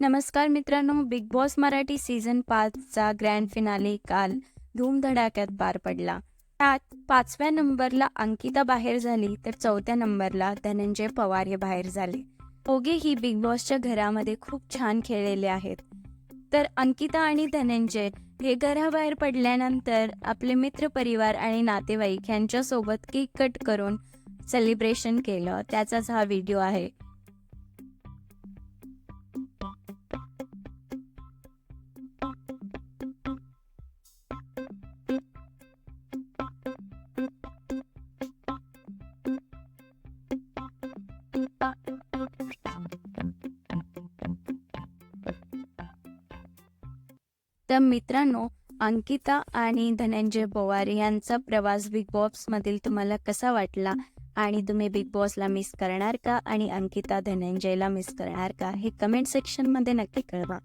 नमस्कार मित्रांनो big boss Marathi season पाचचा ग्रँड फिनाले काल धूमधडाक्यात पार पडला. त्यात पाचव्या नंबरला अंकिता बाहेर झाली तर चौथ्या नंबरला धनंजय पवार हे बाहेर झाले. दोघेही बिग बॉसच्या घरामध्ये खूप छान खेळलेले आहेत. तर अंकिता आणि धनंजय हे घराबाहेर पडल्यानंतर आपले मित्र परिवार आणि नातेवाईक यांच्यासोबत केक कट करून सेलिब्रेशन केलं. त्याचाच हा व्हिडिओ आहे. तर मित्रांनो अंकिता आणि धनंजय पवार यांचा प्रवास बिग बॉसमधील तुम्हाला कसा वाटला? आणि तुम्ही बिग बॉसला मिस करणार का? आणि अंकिता धनंजयला मिस करणार का? हे कमेंट सेक्शनमध्ये नक्की कळवा.